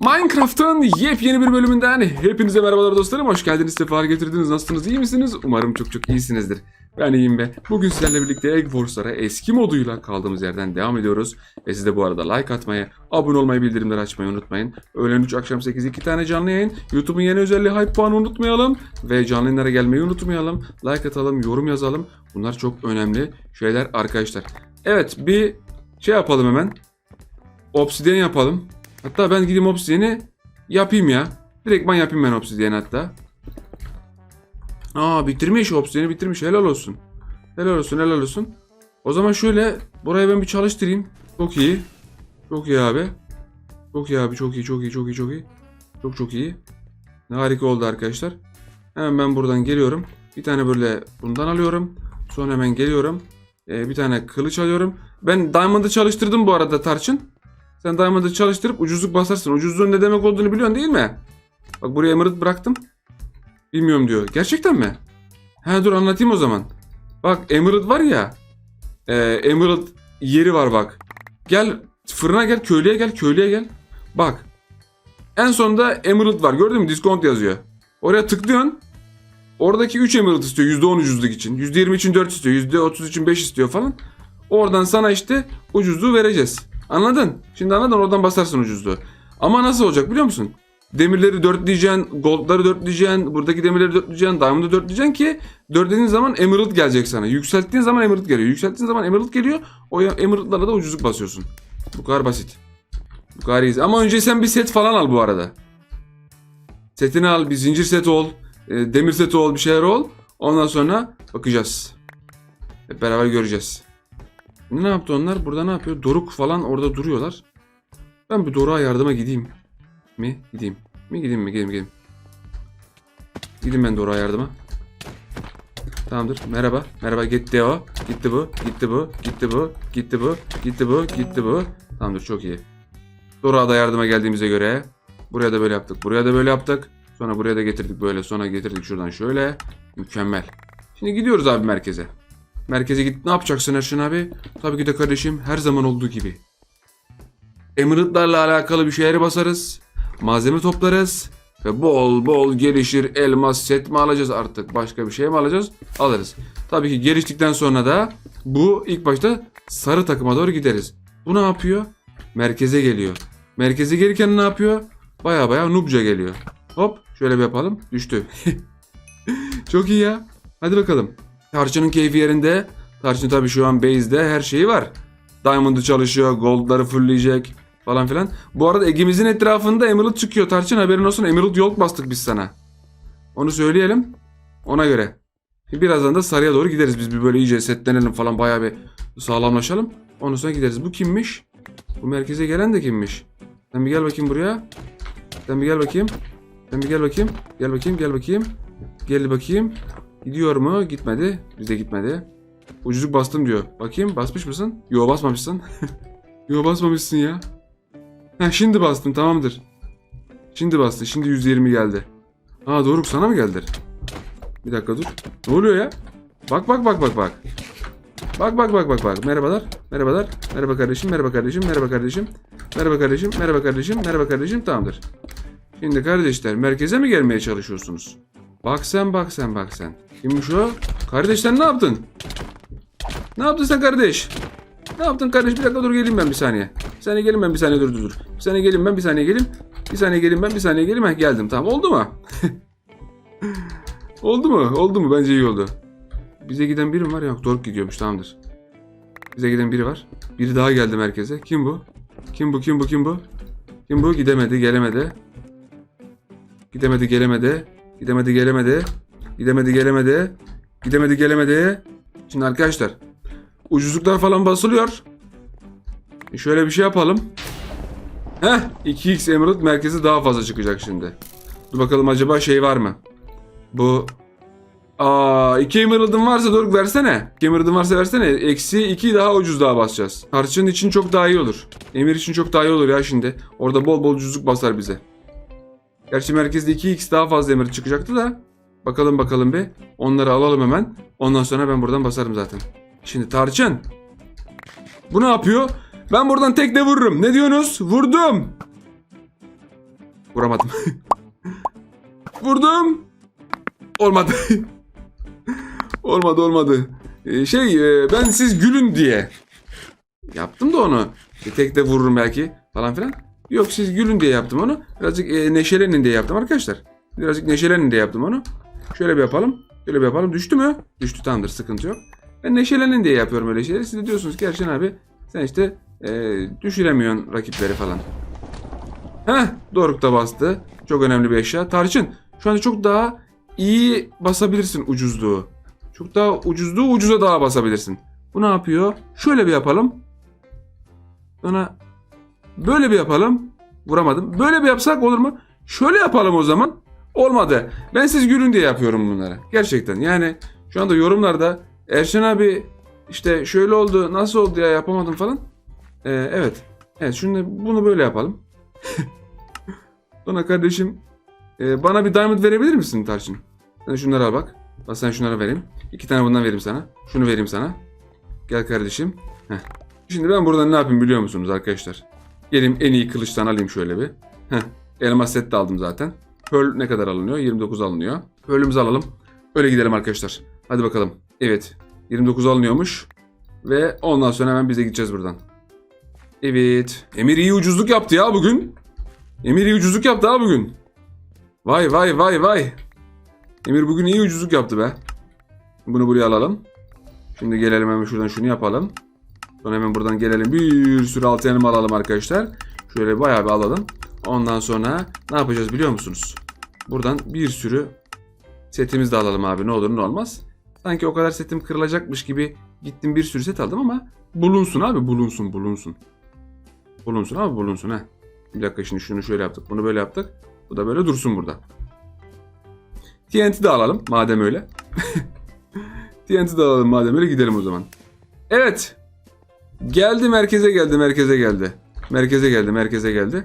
Minecraft'ın yepyeni bir bölümünden hepinize merhabalar dostlarım. Hoş geldiniz, sefalar getirdiniz. Nasılsınız, iyi misiniz? Umarım çok çok iyisinizdir. Ben iyiyim be. Bugün sizlerle birlikte Egg Wars'lara eski moduyla kaldığımız yerden devam ediyoruz. Ve siz de bu arada like atmayı, abone olmayı, bildirimleri açmayı unutmayın. Öğlen 3, akşam 8 iki tane canlı yayın. YouTube'un yeni özelliği hype puanı unutmayalım. Ve canlı yayınlara gelmeyi unutmayalım. Like atalım, yorum yazalım. Bunlar çok önemli şeyler arkadaşlar. Evet bir şey yapalım hemen. Obsidian yapalım. Hatta ben gideyim obsidiyeni yapayım ya. Direktman yapayım ben obsidiyeni hatta. Aa bitirmiş obsidiyeni bitirmiş helal olsun. Helal olsun helal olsun. O zaman şöyle burayı ben bir çalıştırayım. Çok iyi. Çok iyi abi. Çok iyi abi çok iyi çok iyi çok iyi çok iyi. Çok çok iyi. Harika oldu arkadaşlar. Hemen ben buradan geliyorum. Bir tane böyle bundan alıyorum. Sonra hemen geliyorum. Ee, bir tane kılıç alıyorum. Ben Diamond'ı çalıştırdım bu arada Tarçın. Sen Diamond'ı çalıştırıp ucuzluk basarsın. Ucuzluğun ne demek olduğunu biliyorsun değil mi? Bak buraya Emerald bıraktım. Bilmiyorum diyor. Gerçekten mi? He dur anlatayım o zaman. Bak Emerald var ya. E, Emerald yeri var bak. Gel fırına gel köylüye gel köylüye gel. Bak. En sonunda Emerald var gördün mü? Discount yazıyor. Oraya tıklıyorsun. Oradaki 3 Emerald istiyor %10 ucuzluk için. %20 için 4 istiyor. %30 için 5 istiyor falan. Oradan sana işte ucuzluğu vereceğiz. Anladın? Şimdi anladın oradan basarsın ucuzluğu. Ama nasıl olacak biliyor musun? Demirleri dörtleyeceksin, goldları dörtleyeceksin, buradaki demirleri dörtleyeceksin, diamond'ı dörtleyeceksin ki dörtlediğin zaman emerald gelecek sana. Yükselttiğin zaman emerald geliyor. Yükselttiğin zaman emerald geliyor. O emerald'lara da ucuzluk basıyorsun. Bu kadar basit. Bu kadar iyi. Ama önce sen bir set falan al bu arada. Setini al, bir zincir seti ol, e, demir seti ol, bir şeyler ol. Ondan sonra bakacağız. Hep beraber göreceğiz. Ne yaptı onlar? Burada ne yapıyor? Doruk falan orada duruyorlar. Ben bir Doruk'a yardıma gideyim. Mi? Gideyim. Mi gideyim mi? Gideyim gideyim. Gideyim ben Doruk'a yardıma. Tamamdır. Merhaba. Merhaba. Gitti o. Gitti bu. Gitti bu. Gitti bu. Gitti bu. Gitti bu. Gitti bu. Tamamdır. Çok iyi. Doruk'a da yardıma geldiğimize göre. Buraya da böyle yaptık. Buraya da böyle yaptık. Sonra buraya da getirdik böyle. Sonra getirdik şuradan şöyle. Mükemmel. Şimdi gidiyoruz abi merkeze. Merkeze git ne yapacaksın Erşin abi? Tabii ki de kardeşim her zaman olduğu gibi. Emerald'larla alakalı bir şeyleri basarız. Malzeme toplarız. Ve bol bol gelişir elmas set mi alacağız artık? Başka bir şey mi alacağız? Alırız. Tabii ki geliştikten sonra da bu ilk başta sarı takıma doğru gideriz. Bu ne yapıyor? Merkeze geliyor. Merkeze gelirken ne yapıyor? Baya baya noobca geliyor. Hop şöyle bir yapalım. Düştü. Çok iyi ya. Hadi bakalım. Tarçın'ın keyfi yerinde. Tarçın tabii şu an base'de her şeyi var. Diamond'ı çalışıyor, gold'ları fullleyecek falan filan. Bu arada Ege'mizin etrafında Emerald çıkıyor Tarçın haberin olsun. Emerald yol bastık biz sana. Onu söyleyelim. Ona göre. Birazdan da sarıya doğru gideriz biz bir böyle iyice setlenelim falan bayağı bir sağlamlaşalım. Ondan sonra gideriz. Bu kimmiş? Bu merkeze gelen de kimmiş? Sen bir gel bakayım buraya. Sen bir gel bakayım. Sen bir gel bakayım. Gel bakayım, gel bakayım. Gel bakayım. Gidiyor mu? Gitmedi. Bizde gitmedi. Ucuzluk bastım diyor. Bakayım basmış mısın? Yo basmamışsın. Yo basmamışsın ya. Ha şimdi bastım tamamdır. Şimdi bastı. Şimdi 120 geldi. Ha Doruk sana mı geldi? Bir dakika dur. Ne oluyor ya? Bak bak bak bak bak. Bak bak bak bak bak. Merhabalar. Merhabalar. Merhaba kardeşim. Merhaba kardeşim. Merhaba kardeşim. Merhaba kardeşim. Merhaba kardeşim. Merhaba kardeşim. Tamamdır. Şimdi kardeşler merkeze mi gelmeye çalışıyorsunuz? Bak sen bak sen bak sen. Kimmiş o? Kardeş sen ne yaptın? Ne yaptın sen kardeş? Ne yaptın kardeş? Bir dakika dur geleyim ben bir saniye. Bir saniye gelin ben bir saniye dur dur dur. Bir saniye gelin ben bir saniye gelin. Bir saniye gelin ben bir saniye gelin. Heh, geldim tamam oldu mu? oldu mu? Oldu mu? Bence iyi oldu. Bize giden biri mi var? Yok Doruk gidiyormuş tamamdır. Bize giden biri var. Biri daha geldi merkeze. Kim bu? Kim bu? Kim bu? Kim bu? Kim bu? Gidemedi, gelemedi. Gidemedi, gelemedi. Gidemedi, gelemedi. Gidemedi, gelemedi. Gidemedi, gelemedi. Şimdi arkadaşlar. Ucuzluklar falan basılıyor. E şöyle bir şey yapalım. Heh 2x Emerald merkezi daha fazla çıkacak şimdi. Dur bakalım acaba şey var mı? Bu Aa 2 Emerald'ın varsa Doruk versene. 2 Emerald'ın varsa versene. Eksi 2 daha ucuz daha basacağız. Tarçın için çok daha iyi olur. Emir için çok daha iyi olur ya şimdi. Orada bol bol ucuzluk basar bize. Gerçi merkezde 2x daha fazla Emerald çıkacaktı da. Bakalım bakalım bir. Onları alalım hemen. Ondan sonra ben buradan basarım zaten. Şimdi Tarçın. Bu ne yapıyor? Ben buradan tekne vururum. Ne diyorsunuz? Vurdum. Vuramadım. Vurdum. Olmadı. olmadı olmadı. Ee, şey e, ben siz gülün diye yaptım da onu. İşte tek de vururum belki falan filan. Yok siz gülün diye yaptım onu. Birazcık e, neşelenin diye yaptım arkadaşlar. Birazcık neşelenin diye yaptım onu. Şöyle bir yapalım. Şöyle bir yapalım. Düştü mü? Düştü tamamdır sıkıntı yok. Ben neşelenin diye yapıyorum öyle şeyleri. Siz de diyorsunuz ki Erşen abi sen işte e, düşüremiyorsun rakipleri falan. Heh Doruk da bastı. Çok önemli bir eşya. Tarçın şu anda çok daha iyi basabilirsin ucuzluğu. Çok daha ucuzluğu ucuza daha basabilirsin. Bu ne yapıyor? Şöyle bir yapalım. Sonra böyle bir yapalım. Vuramadım. Böyle bir yapsak olur mu? Şöyle yapalım o zaman. Olmadı. Ben siz gülün diye yapıyorum bunları. Gerçekten. Yani şu anda yorumlarda Erşen abi işte şöyle oldu nasıl oldu ya yapamadım falan. Ee, evet. Evet şimdi bunu böyle yapalım. Sonra kardeşim e, bana bir diamond verebilir misin Tarçın? Sen şunları al bak. Bak sen şunları vereyim. İki tane bundan vereyim sana. Şunu vereyim sana. Gel kardeşim. Heh. Şimdi ben buradan ne yapayım biliyor musunuz arkadaşlar? Geleyim en iyi kılıçtan alayım şöyle bir. Heh. Elmas set de aldım zaten. Pearl ne kadar alınıyor? 29 alınıyor. Pearl'ümüzü alalım. Öyle gidelim arkadaşlar. Hadi bakalım. Evet. 29 alınıyormuş. Ve ondan sonra hemen biz de gideceğiz buradan. Evet. Emir iyi ucuzluk yaptı ya bugün. Emir iyi ucuzluk yaptı ha bugün. Vay vay vay vay. Emir bugün iyi ucuzluk yaptı be. Bunu buraya alalım. Şimdi gelelim hemen şuradan şunu yapalım. Sonra hemen buradan gelelim bir sürü altı yanım alalım arkadaşlar. Şöyle bayağı bir alalım. Ondan sonra ne yapacağız biliyor musunuz? Buradan bir sürü setimiz de alalım abi ne olur ne olmaz. Sanki o kadar setim kırılacakmış gibi gittim bir sürü set aldım ama bulunsun abi bulunsun bulunsun. Bulunsun abi bulunsun ha. Bir dakika şimdi şunu şöyle yaptık bunu böyle yaptık. Bu da böyle dursun burada. TNT de alalım madem öyle. TNT de alalım madem öyle gidelim o zaman. Evet. Geldi merkeze geldi merkeze geldi. Merkeze geldi merkeze geldi.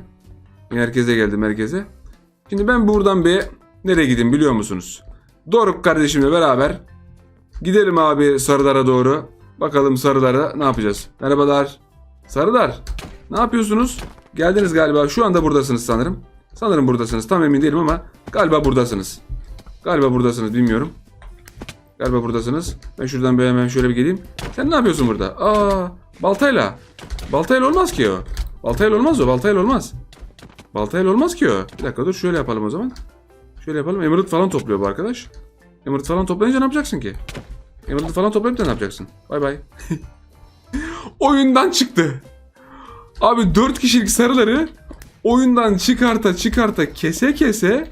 Merkeze geldi merkeze. Şimdi ben buradan bir nereye gideyim biliyor musunuz? Doruk kardeşimle beraber gidelim abi Sarıdar'a doğru. Bakalım Sarıdar'a ne yapacağız? Merhabalar. Sarıdar. Ne yapıyorsunuz? Geldiniz galiba. Şu anda buradasınız sanırım. Sanırım buradasınız. Tam emin değilim ama galiba buradasınız. Galiba buradasınız bilmiyorum. Galiba buradasınız. Ben şuradan bir hemen şöyle bir geleyim. Sen ne yapıyorsun burada? Aa, baltayla. Baltayla olmaz ki o. Baltayla olmaz o. Baltayla olmaz. Baltayla olmaz ki o. Bir dakika dur şöyle yapalım o zaman. Şöyle yapalım. Emerald falan topluyor bu arkadaş. Emerald falan toplayınca ne yapacaksın ki? Emerald falan toplayıp da ne yapacaksın? Bay bay. Oyundan çıktı. Abi 4 kişilik sarıları oyundan çıkarta çıkarta kese kese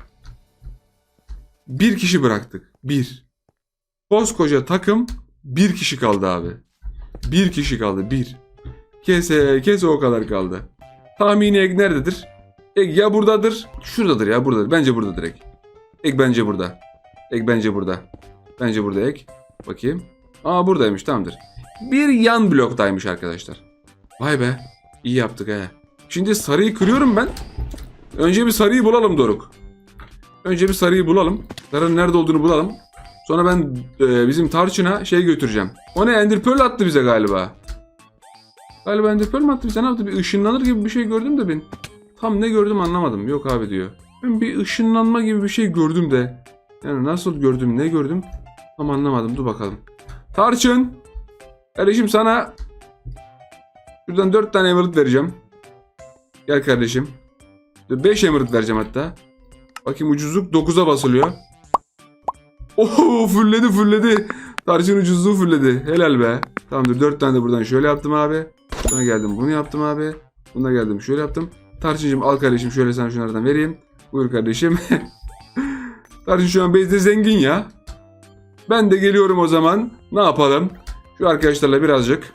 bir kişi bıraktık. Bir. Koskoca takım bir kişi kaldı abi. Bir kişi kaldı. Bir. Kese kese o kadar kaldı. Tahmini Egg nerededir? Egg ya buradadır. Şuradadır ya buradadır. Bence buradadır Egg. Egg bence burada. Egg bence burada. Bence burada Egg. Bakayım. Aa buradaymış tamamdır. Bir yan bloktaymış arkadaşlar. Vay be. İyi yaptık he. Şimdi sarıyı kırıyorum ben. Önce bir sarıyı bulalım Doruk. Önce bir sarıyı bulalım. Sarının nerede olduğunu bulalım. Sonra ben e, bizim Tarçın'a şey götüreceğim. O ne Ender Pearl attı bize galiba. Galiba Ender Pearl attı bize ne yaptı? Bir ışınlanır gibi bir şey gördüm de ben. Tam ne gördüm anlamadım. Yok abi diyor. Ben bir ışınlanma gibi bir şey gördüm de. Yani nasıl gördüm ne gördüm tam anlamadım. Dur bakalım. Tarçın. Kardeşim sana Şuradan 4 tane emerald vereceğim. Gel kardeşim. 5 emerald vereceğim hatta. Bakayım ucuzluk 9'a basılıyor. Oho fulledi fulledi. Tarçın ucuzluğu fulledi. Helal be. Tamamdır 4 tane de buradan şöyle yaptım abi. Sonra geldim bunu yaptım abi. Buna geldim şöyle yaptım. Tarçıncığım al kardeşim şöyle sana şunlardan vereyim. Buyur kardeşim. Tarçın şu an bezde zengin ya. Ben de geliyorum o zaman. Ne yapalım? Şu arkadaşlarla birazcık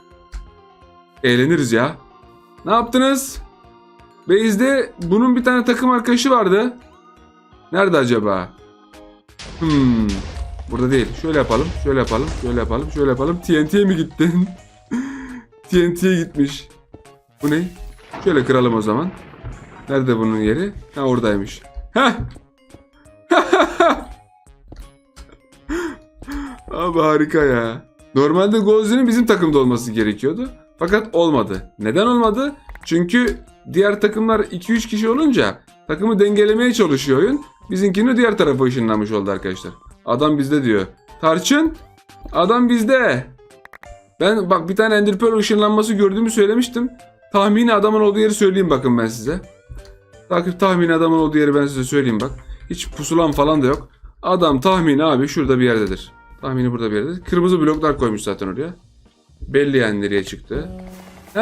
eğleniriz ya. Ne yaptınız? Base'de bunun bir tane takım arkadaşı vardı. Nerede acaba? Hmm. Burada değil. Şöyle yapalım. Şöyle yapalım. Şöyle yapalım. Şöyle yapalım. TNT'ye mi gittin? TNT'ye gitmiş. Bu ne? Şöyle kıralım o zaman. Nerede bunun yeri? Ha oradaymış. Heh. Abi harika ya. Normalde Gozzi'nin bizim takımda olması gerekiyordu. Fakat olmadı. Neden olmadı? Çünkü diğer takımlar 2-3 kişi olunca Takımı dengelemeye çalışıyor oyun. Bizimkini diğer tarafa ışınlamış oldu arkadaşlar. Adam bizde diyor. Tarçın adam bizde. Ben bak bir tane Ender Pearl ışınlanması gördüğümü söylemiştim. Tahmini adamın olduğu yeri söyleyeyim bakın ben size. Takip tahmini adamın olduğu yeri ben size söyleyeyim bak. Hiç pusulan falan da yok. Adam tahmini abi şurada bir yerdedir. Tahmini burada bir yerdedir. Kırmızı bloklar koymuş zaten oraya. Belli yani nereye çıktı. He,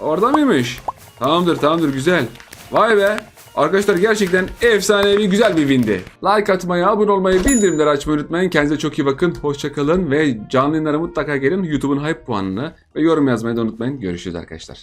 orada mıymış? Tamamdır tamamdır güzel. Vay be. Arkadaşlar gerçekten efsanevi güzel bir windi. Like atmayı, abone olmayı, bildirimleri açmayı unutmayın. Kendinize çok iyi bakın. Hoşçakalın ve canlı yayınlara mutlaka gelin. YouTube'un hype puanını ve yorum yazmayı da unutmayın. Görüşürüz arkadaşlar.